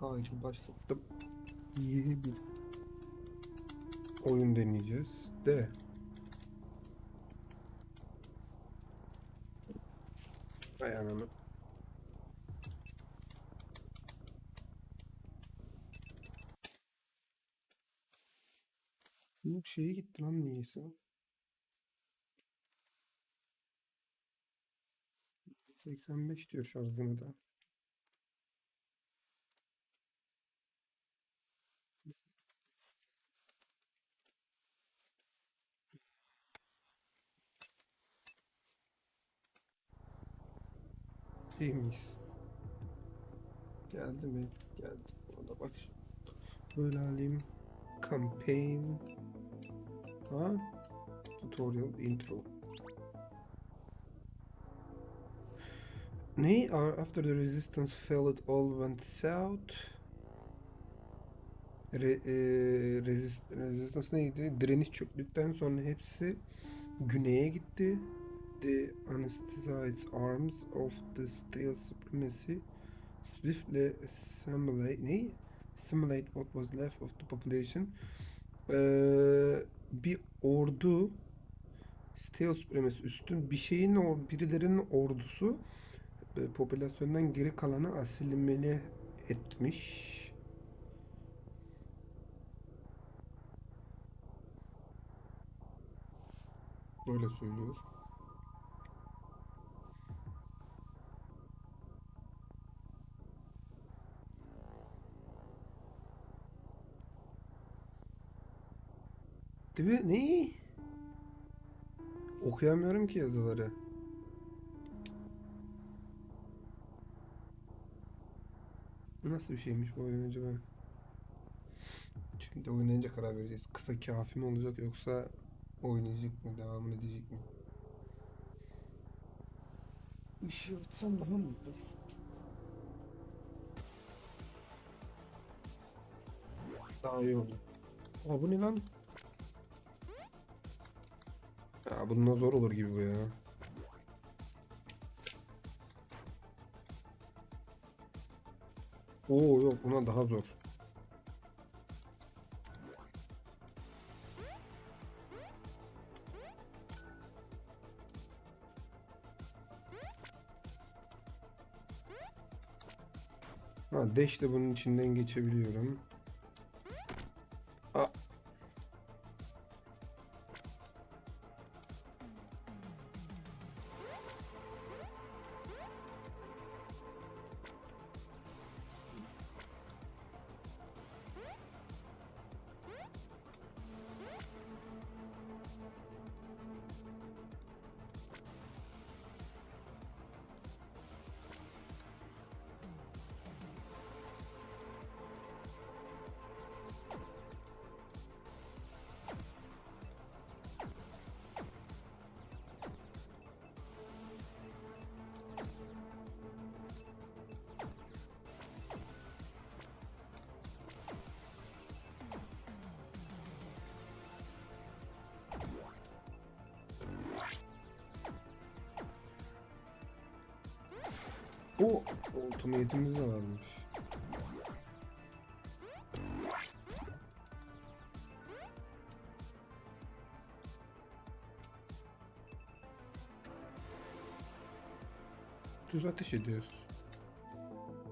K başlattım. Yeni bir oyun deneyeceğiz de. Hay ananı. Bu şeye gitti lan niyeyse. ...85 diyor şarjını da. Geldi mi? Geldi. Ona bak. Böyle alayım. Campaign. Ha? Tutorial intro. Ne? After the resistance fell it all went south. Re, e, resist, resistance neydi? Direniş çöktükten sonra hepsi güneye gitti. The anesthetized arms of the steel supremacy swiftly assimilate, ne? Assimilate what was left of the population. Ee, bir ordu Steel Supremacy üstün bir şeyin or, birilerinin ordusu e, popülasyondan geri kalanı asimile etmiş. Öyle söylüyor. Değil mi? Ne? Okuyamıyorum ki yazıları. Nasıl bir şeymiş bu oyun acaba? Şimdi oynayınca karar vereceğiz. Kısa kafi mi olacak yoksa oynayacak mı, devam edecek mi? Işığı açsam daha mı olur? Daha iyi olur. Aa bu ne lan? Ya bununla zor olur gibi bu ya. Oo yok buna daha zor. Ha dash de bunun içinden geçebiliyorum. O ultimate'imiz de varmış. Düz ateş ediyoruz.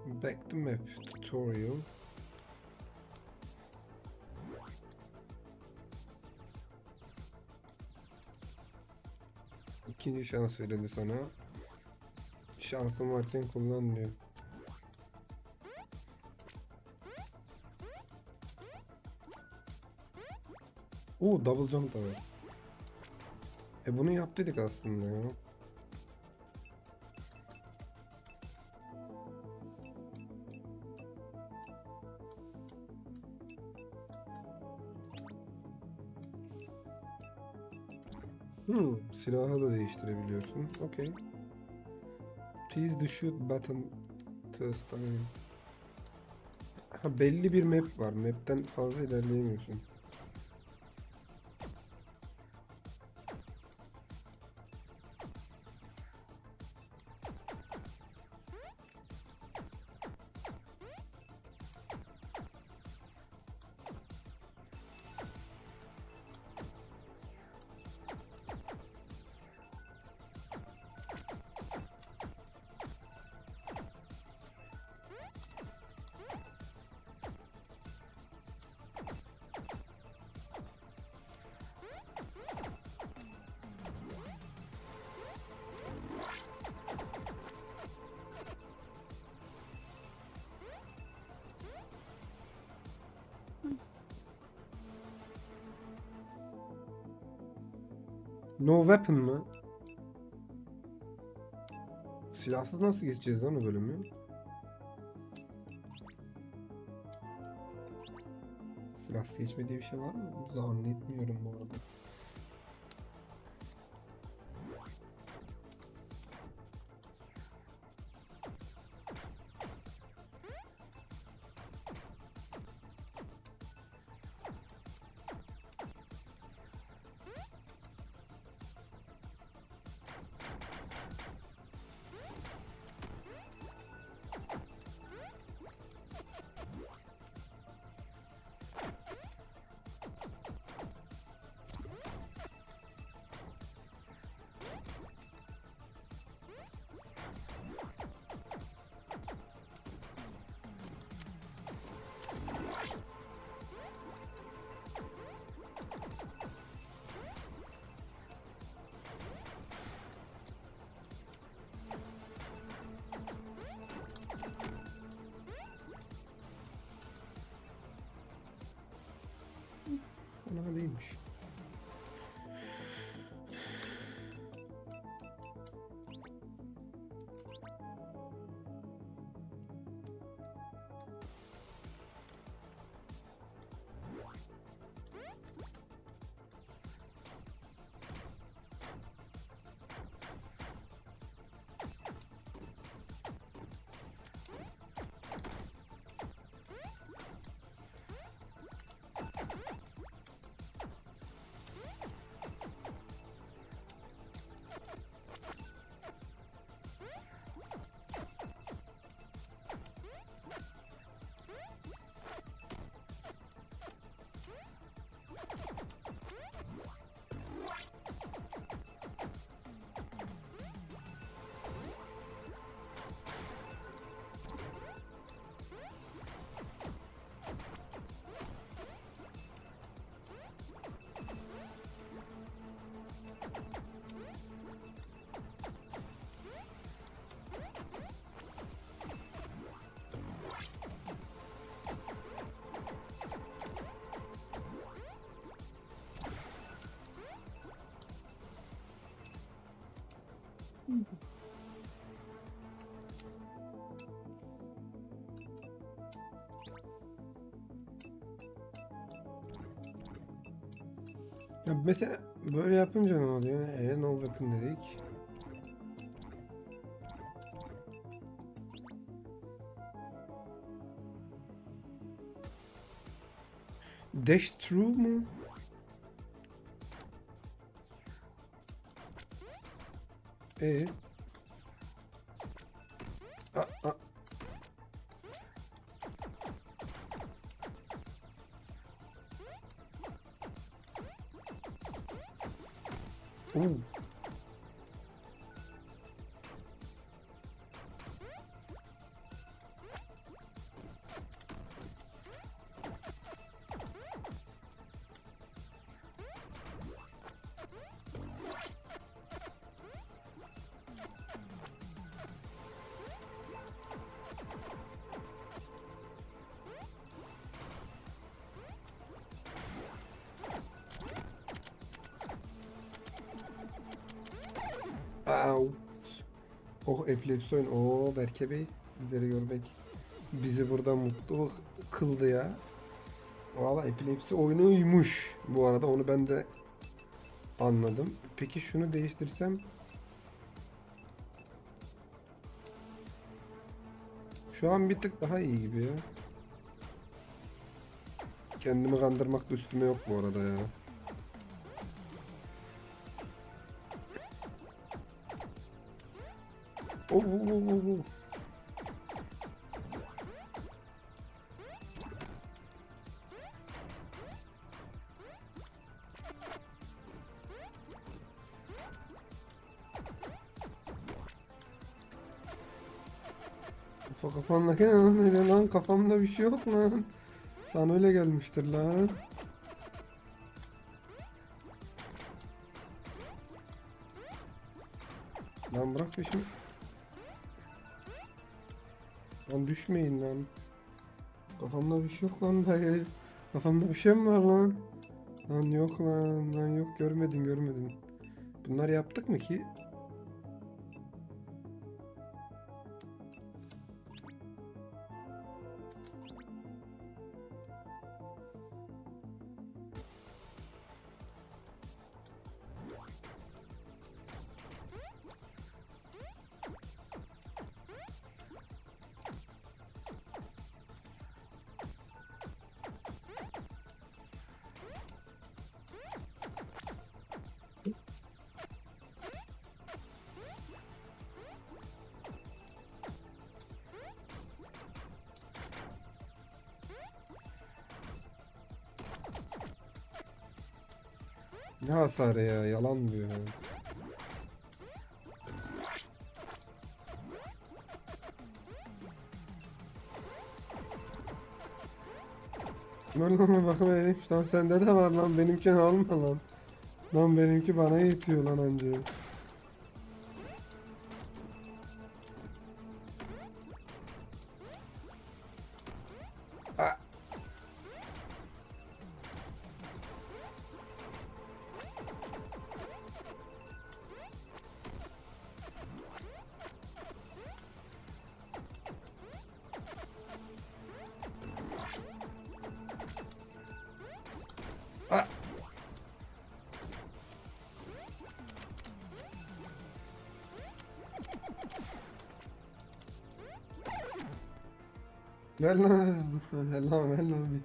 Back to map tutorial. İkinci şans verildi sana. Şansın varken kullan diyor. Oo double jump da var. E bunu yap aslında ya. Hmm, silahı da değiştirebiliyorsun. Okey. Please the shoot button to start. Ha belli bir map var. Map'ten fazla ilerleyemiyorsun. No weapon mı? Silahsız nasıl geçeceğiz lan o bölümü? Silahsız geçme diye bir şey var mı? Zannetmiyorum bu arada. Ya mesela böyle yapınca ne oluyor? E no weapon dedik. Dash through mu? E. A, a. Oo. Epilepsi oyun. Oo Berke Bey sizleri görmek bizi burada mutlu kıldı ya. Valla epilepsi oyunuymuş bu arada onu ben de anladım. Peki şunu değiştirsem Şu an bir tık daha iyi gibi ya. Kendimi kandırmak da üstüme yok bu arada ya. Oh, oh, oh. Kafa kafandaki ne lan öyle lan kafamda bir şey yok lan. Sana öyle gelmiştir lan. Lan bırak peşimi. Lan düşmeyin lan. Kafamda bir şey yok lan dayı. Kafamda bir şey mi var lan? Lan yok lan. Lan yok görmedin görmedin. Bunları yaptık mı ki? Ne hasarı ya? Yalan diyor ya. Lan bakım edeymiş lan sende de var lan benimkini alma lan. Lan benimki bana yetiyor lan anca. Ver lan. Ver lan ver lan.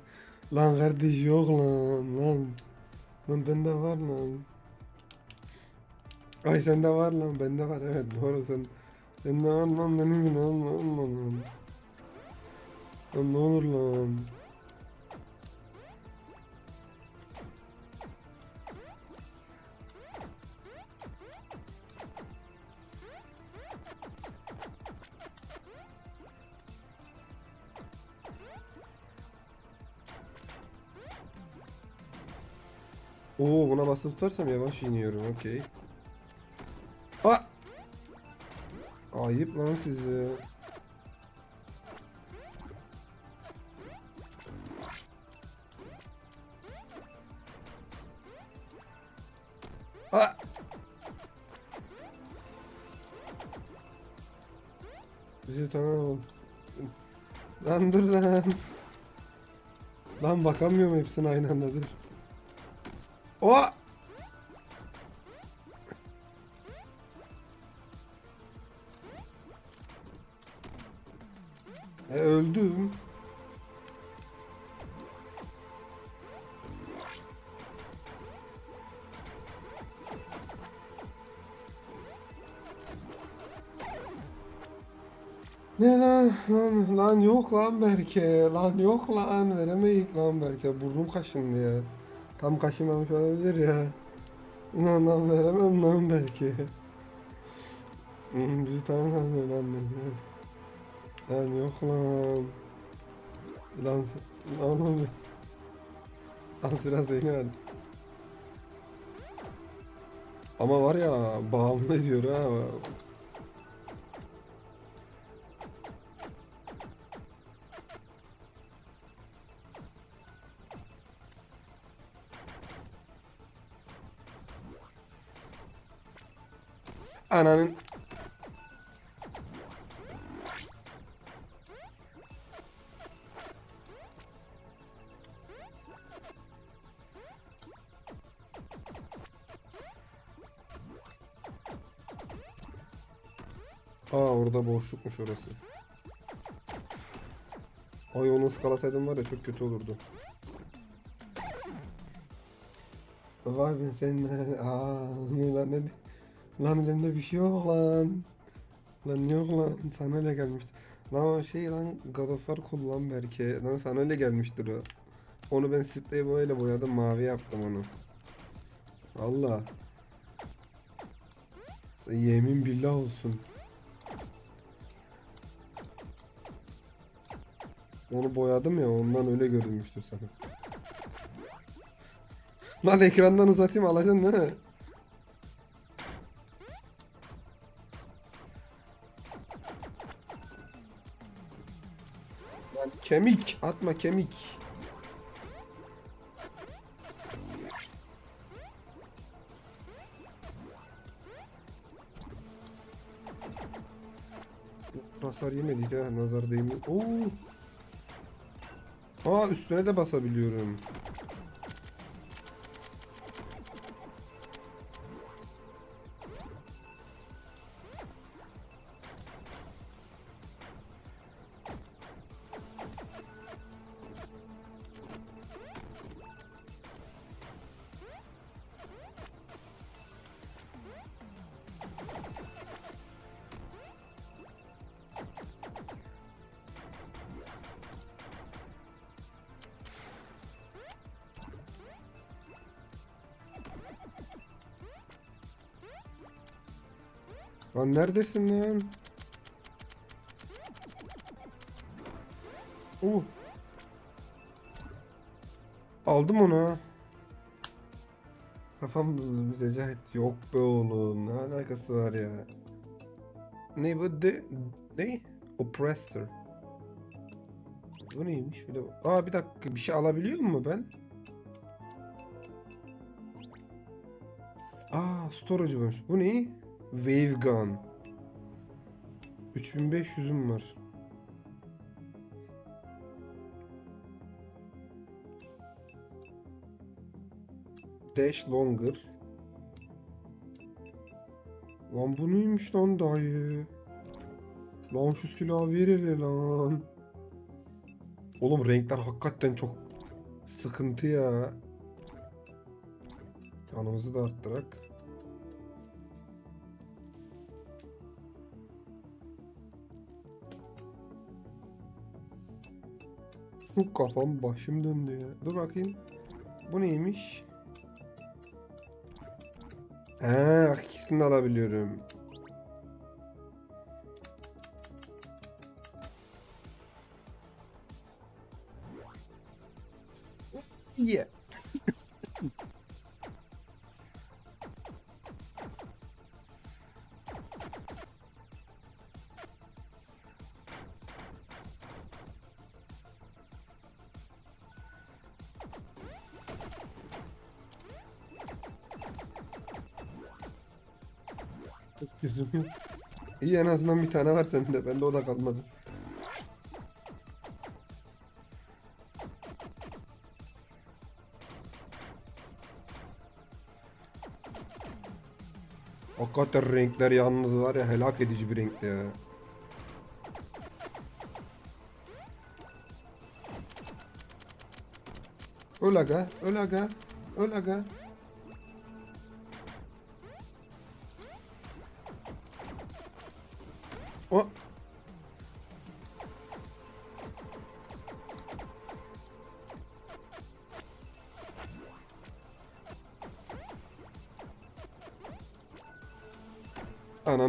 Lan kardeş yok lan lan. Lan bende var lan. Ay sende var lan bende var evet doğru sen. Sende var lan benim gibi alma alma lan. Lan ne olur lan. Buna basılı tutarsam yavaş iniyorum okey. Aa! Ayıp lan size. Aa! Bizi tanımadın. Lan dur lan. Lan bakamıyorum hepsine aynı anda dur. O! E öldüm. Ne lan, lan, lan yok lan Berke, lan yok lan, veremeyik lan Berke, burnum kaşındı ya. Tam kaşımamış olabilir ya. Lan lan veremem lan belki. Hmm, Bizi tanımıyor lan ne? Lan yok lan. Lan lan oğlum. Az biraz yeni ver. Ama var ya bağımlı ediyor ha. Ananın Aa orada boşlukmuş orası. Ay onu ıskalasaydım var ya çok kötü olurdu. Vay be sen aa ne lan ne lan elimde bir şey yok lan. Lan yok lan sana öyle gelmiştir. Lan o şey lan God of War kullan belki. Lan sana öyle gelmiştir o. Onu ben sprey boyayla boyadım mavi yaptım onu. Allah. Yemin billah olsun. Onu boyadım ya ondan öyle görünmüştür sana. Lan ekrandan uzatayım alacaksın değil mi? Lan kemik. Atma kemik. Hasar yemedik ha. Nazar değmiyor. Oo. Aa üstüne de basabiliyorum. Lan neredesin lan? Oo. Aldım onu. Kafam Cahit. Yok be oğlum. Ne alakası var ya? Ne bu? De, ne? Oppressor. Bu neymiş? Bir de... Aa bir dakika. Bir şey alabiliyor mu ben? Aa storage var. Bu ne? Wave Gun. 3500'üm var. Dash Longer. Lan bu neymiş lan dayı? Lan şu silahı ver lan. Oğlum renkler hakikaten çok sıkıntı ya. Canımızı da arttırak. Bu kafam başım döndü ya. Dur bakayım. Bu neymiş? Ha, ikisini alabiliyorum. Yeah. İyi en azından bir tane var sende. Bende o da kalmadı. Hakikaten renkler yalnız var ya helak edici bir renkli ya. Öl aga, öl aga, öl aga.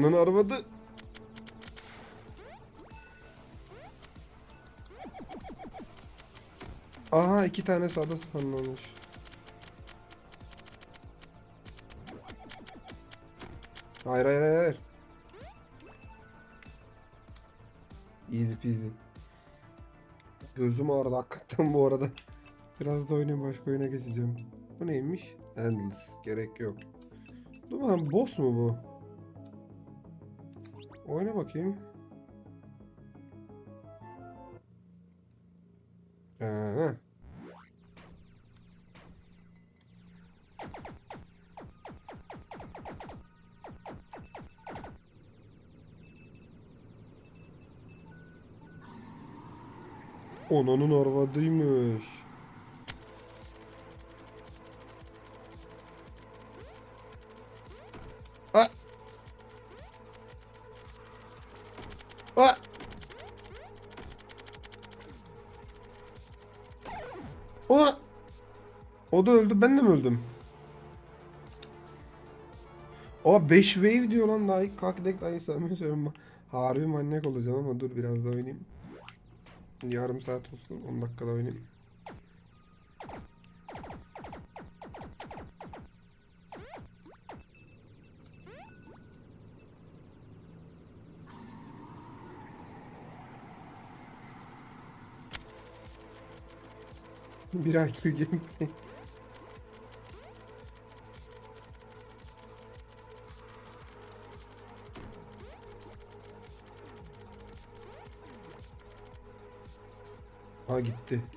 Ananın arvadı. Aha iki tane sağda spawnlanmış. Hayır hayır hayır. Easy peasy. Gözüm ağrıdı hakikaten bu arada. Biraz da oynayayım başka oyuna geçeceğim. Bu neymiş? Endless. Gerek yok. Dur bakalım boss mu bu? Oyna bakayım. Ee. Onanın arvadıymış. A O O da öldü. Ben de mi öldüm? O 5 wave diyor lan daha ilk kalk dek daha iyi söylüyorum. Harbi manyak olacağım ama dur biraz da oynayayım. Yarım saat olsun 10 dakikada oynayayım. bir IQ gameplay. Ha gitti.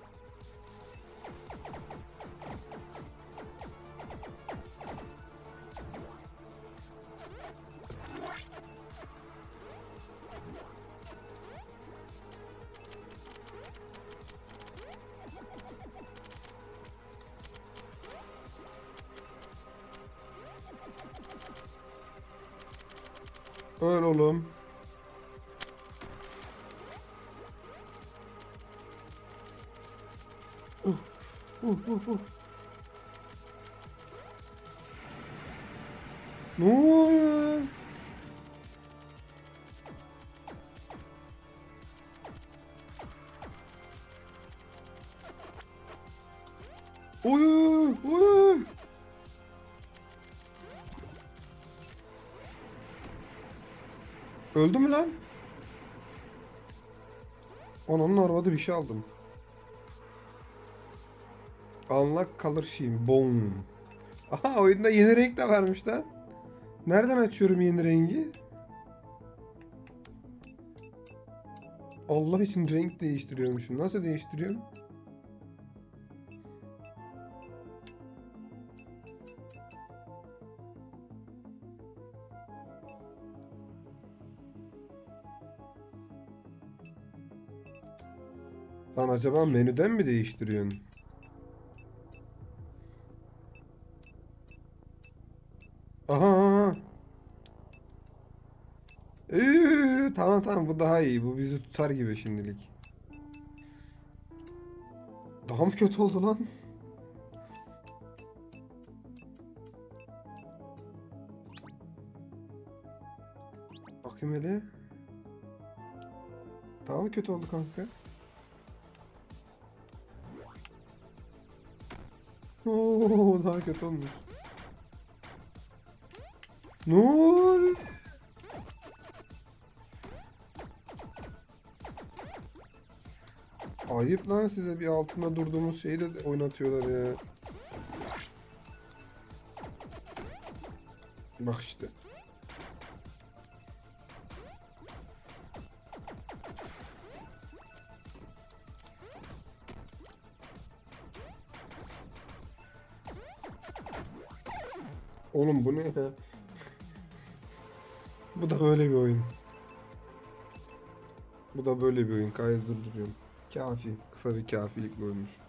Ne oluyor? Uy, uy. Öldü mü lan? Onun arvada bir şey aldım. Unlock color scheme. Boom. Aha oyunda yeni renk de varmış lan. Nereden açıyorum yeni rengi? Allah için renk değiştiriyormuşum. Nasıl değiştiriyorum? Lan acaba menüden mi değiştiriyorsun? Tamam bu daha iyi. Bu bizi tutar gibi şimdilik. Daha mı kötü oldu lan? Bakayım hele. Daha mı kötü oldu kanka? Oo, daha kötü olmuş. Ne oluyor? Ayıp lan size bir altında durduğumuz şeyi de oynatıyorlar ya. Bak işte. Oğlum bu ne ya? bu da böyle bir oyun. Bu da böyle bir oyun. Kaydı durduruyorum. Kafi. Kısa bir kafilik oyunmuş.